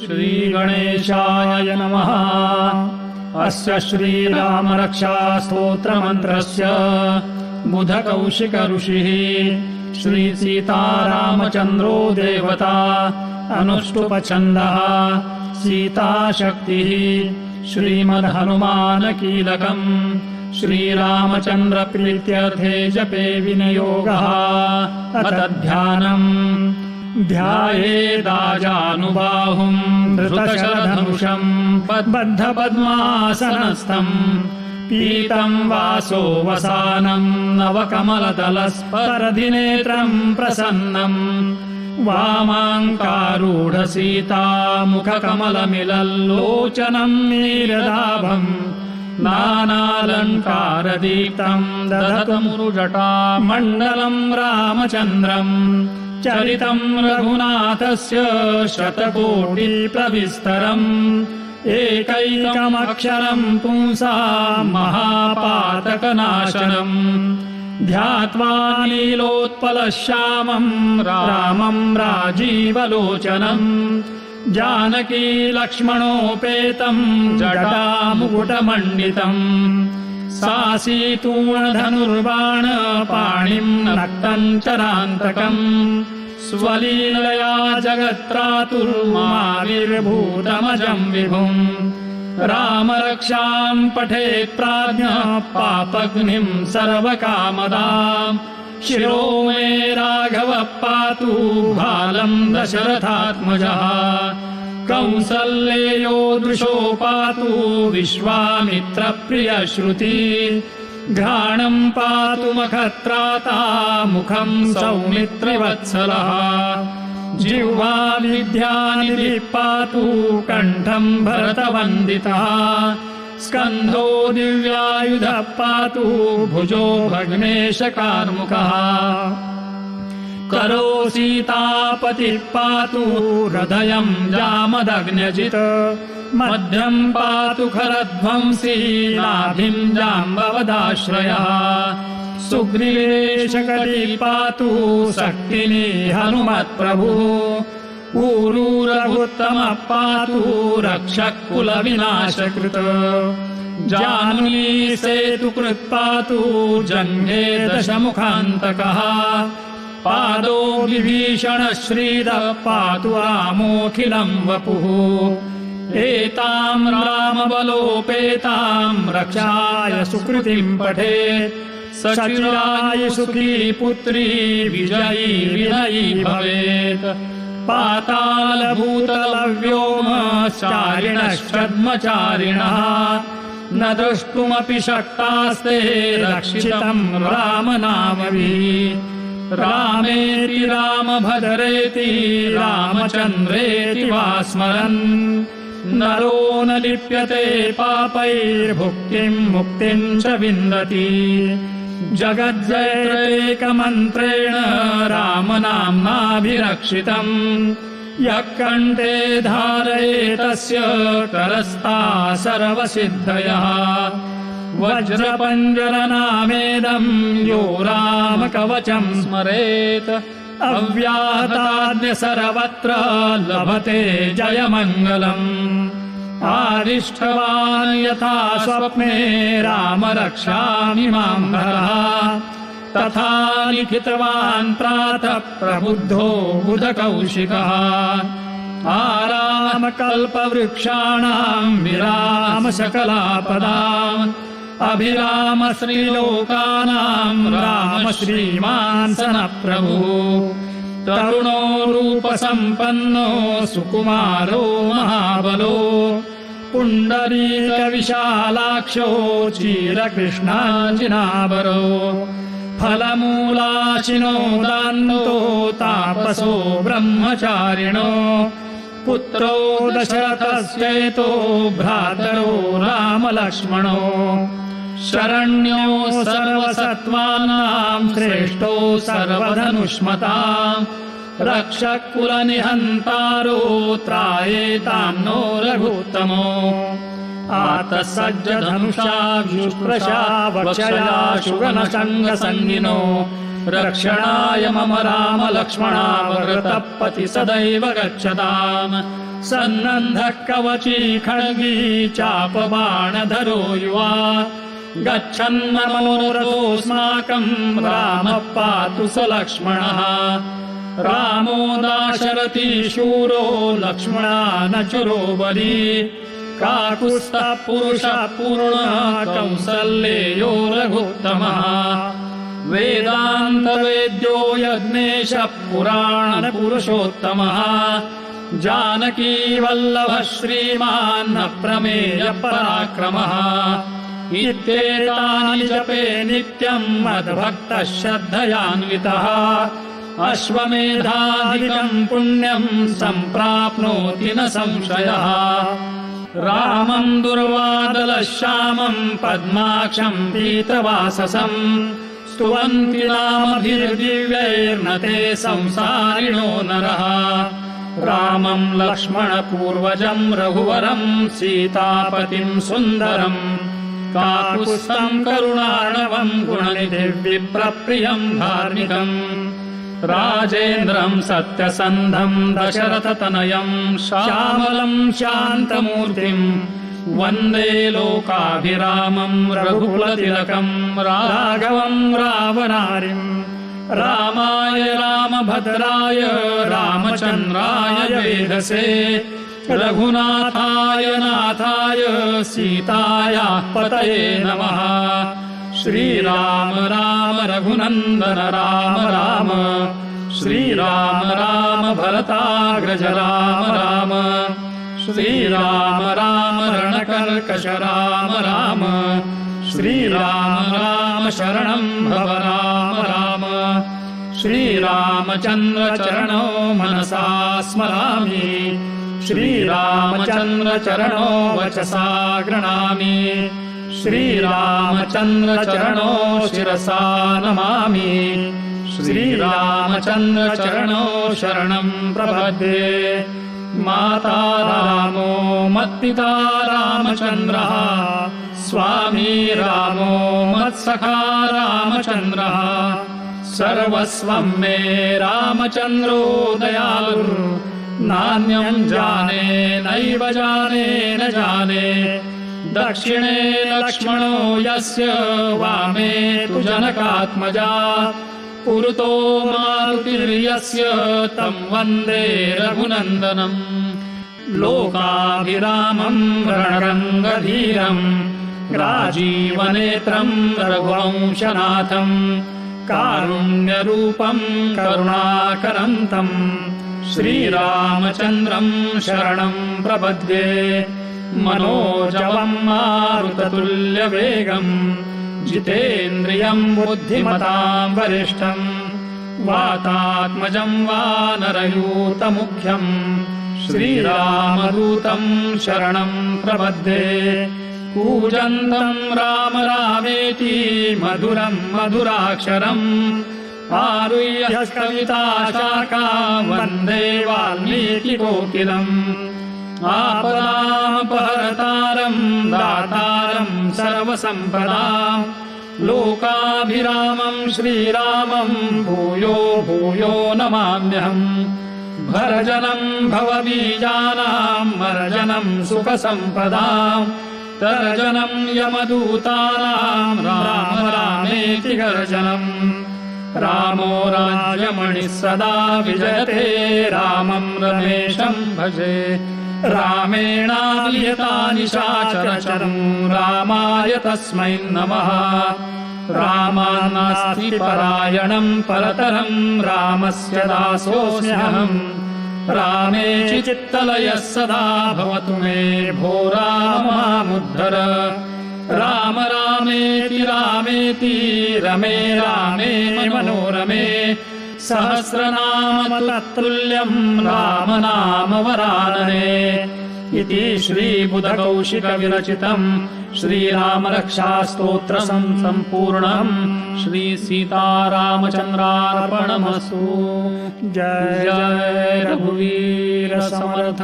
श्रीगणेशाय नमः। अस्य श्रीरामरक्षास्तोत्रमन्त्रस्य बुधकौशिक ऋषिः श्रीसीतारामचन्द्रो देवता अनुष्टुपछन्दः सीताशक्तिः श्रीमद्हनुमानकीलकम् श्रीरामचन्द्रप्रीत्यर्थे जपे विनियोगः अतध्यानम् ध्यायेदाजानुबाहुम् धृतशरधनुषम् बद्धपद्मासनस्थम् पीतम् वासो वसानम् नवकमलदलस्परधिनेत्रम् प्रसन्नम्। वामाङ्कारूढसीतामुखकमलमिलल्लोचनम् नीरदाभम् नानालङ्कारदीप्तम् दधतमुरुजटा मण्डलम् रामचन्द्रम् चरितम् रघुनाथस्य शतकोटिप्रविस्तरम्। एकैकमक्षरम् पुंसा महापातकनाशनम्। ध्यात्वा नीलोत्पलश्यामम् रामम् राजीवलोचनम्। जानकी लक्ष्मणोपेतम् जटामुकुटमण्डितम् सासीतूणधनुर्बाण पाणिम् नक्तम् चरान्तकम् स्वलीलया जगत्रातुर्माविर्भूतमजम् विभुम् रामरक्षाम् पठेत् प्राज्ञः पापग्निम् सर्वकामदा शिरो मे राघवः पातु बालम् दशरथात्मजः कौसल्येयो दृशो पातु विश्वामित्रप्रियश्रुति। घ्राणम् पातु मखत्राता मुखम् सौमित्रिवत्सलः। जिह्वा विद्यानिधिः पातु कण्ठम् भरतवन्दितः। स्कन्धो दिव्यायुधः पातु भुजो भग्नेशकार्मुकः करो सीतापतिः पातु हृदयम् जामदग्न्यजित्। मध्यम् पातु खरध्वंसी नाभिम् जाम्बवदाश्रयः। सुग्रीवेशकरी पातु शक्तिनी हनुमत्प्रभुः। ऊरूरघुत्तमः पातु रक्षः कुलविनाशकृत जानुली सेतुकृत् पातु जङ्घे दशमुखान्तकः पादो विभीषण श्रीरः पातु रामोऽखिलम् वपुः। एताम् रामबलोपेताम् रक्षाय सुकृतिम् पठेत् सचिराय सुखी पुत्री विजयी विनयी भवेत्। पातालभूतलव्योमचारिणश्चद्मचारिणः न द्रष्टुमपि शक्तास्ते रक्षितम् रामनामभिः रामेति रामभद्रेति रामचन्द्रेति वा स्मरन् नरो न लिप्यते पापैर्भुक्तिम् मुक्तिम् च विन्दति। जगज्जयैकमन्त्रेण रामनाम्नाभिरक्षितम्। यः कण्ठे धारयेतस्य करस्ता सर्वसिद्धयः वज्रपञ्जरनामेदम् यो रामकवचम् स्मरेत्। अव्याहताद्य सर्वत्र लभते जयमङ्गलम्। आरिष्ठवान् यथा स्वप्ने राम रक्षामि माम् तथा लिखितवान् प्रातः प्रबुद्धो बुधकौशिकः। आरामकल्पवृक्षाणाम् विराम अभिराम श्रीलोकानाम् राम श्रीमान् सनप्रभुः तरुणो रूपसम्पन्नो सुकुमारो महाबलो। पुण्डरीकविशालाक्षो चीरकृष्णाजिनाबरो फलमूलाशिनो दान्तो तापसो ब्रह्मचारिणो पुत्रो दशरथस्येतो भ्रातरो रामलक्ष्मणो। शरण्यो सर्वसत्त्वानाम् श्रेष्ठो सर्वधनुष्मताम् रक्षकुलनिहन्तारो त्रायेताम् नो रघुत्तमो। आतः सज्ज धनुषा व्युष्प्रशा वक्षया शुगनसङ्गसङ्गिनो रक्षणाय मम राम लक्ष्मणावगतः पति सदैव गच्छताम्। सन्नन्धः कवची खड्गी चापबाणधरो युवा। गच्छन्नमोरथोऽस्माकम् रामः पातु स लक्ष्मणः। रामो दाशरथी शूरो लक्ष्मणा न चुरो बली। काकुत्स्थः पुरुषः पूर्णः कौसल्येयो रघुत्तमः वेदान्तवेद्यो यज्ञेशः पुराणपुरुषोत्तमः जानकी वल्लभः श्रीमान् प्रमेय पराक्रमः जपे नित्यम् मद्भक्तः श्रद्धयान्वितः अश्वमेधाधिकम् पुण्यम् सम्प्राप्नोति न संशयः। रामम् दुर्वादलः श्यामम् पद्माक्षम् पीतवाससम् स्तुवन्ति नामभिर्दिव्यैर्न ते संसारिणो नरः। रामम् लक्ष्मणपूर्वजम् रघुवरम् सीतापतिम् सुन्दरम् काकुत्स्थम् करुणार्णवम् गुणनिधिविप्रप्रियम् धार्मिकम् राजेन्द्रम् सत्यसन्धम् दशरथतनयम् श्यामलम् शान्तमूर्तिम् वन्दे लोकाभिरामम् रघुकुलतिलकम् राघवम् रावणारिम् रामाय रामभद्राय रामचन्द्राय वेधसे रघुनाथाय नाथाय सीतायाः पतये नमः। श्रीराम राम रघुनन्दन राम राम श्रीराम राम भरताग्रज राम राम। श्रीराम राम रणकर्कश राम राम श्रीराम राम शरणम् भव राम राम। श्रीरामचन्द्रचरणो मनसा स्मरामि। श्रीरामचन्द्रचरणो वचसा गृणामि। श्रीरामचन्द्रचरणो शिरसा नमामि। श्रीरामचन्द्रचरणो शरणम् प्रपद्ये माता रामो, मत्पिता रामचन्द्रः स्वामी रामो, मत्सखा रामचन्द्रः सर्वस्वम् मे रामचन्द्रो दयालुर् नान्यम् जाने, नैव जाने, न जाने। दक्षिणे लक्ष्मणो यस्य वामे तु जनकात्मजा। पुरुतो मारुतिर्यस्य तम् वन्दे रघुनन्दनम्। लोकाभिरामम् रणरङ्गधीरम् राजीवनेत्रम् रघुवंशनाथम् कारुण्यरूपम् करुणाकरन्तम् श्रीरामचन्द्रम् शरणम् प्रपद्ये मनोजवम् मारुततुल्यवेगम् जितेन्द्रियम् बुद्धिमताम् वरिष्ठम् वातात्मजम् वानरयूतमुख्यम् श्रीरामदूतम् शरणम् प्रपद्ये कूजन्तम् राम रामेति मधुरम् मधुराक्षरम् आरुह्य कविता शाखा वन्दे वाल्मीकिकोकिलम् आपदामपहरतारम् दातारम् सर्वसम्पदाम् लोकाभिरामम् श्रीरामम् भूयो भूयो नमाम्यहम् भरजनम् भवबीजानाम् मर्जनम् सुखसम्पदाम् तर्जनम् यमदूतानाम् राम रामेति गर्जनम् रामो राजमणिः सदा विजयते रामम् रमेशम् भजे रामेणालियतानि शाचरचरम् रामाय तस्मै नमः। रामानास्ति परायणम् परतरम् रामस्य दासोऽस्म्यहम् रामे चित्तलयः सदा भवतु मे भो रामामुद्धर राम रामेति रामेति रमे रामे मनोरमे सहस्रनाम तत्तुल्यम् राम नाम वरानने इति श्रीबुधकौशिकविरचितम् श्रीरामरक्षास्तोत्रसम् सम्पूर्णम् श्रीसीतारामचन्द्रार्पणमस्तु। जय जय रघुवीर समर्थ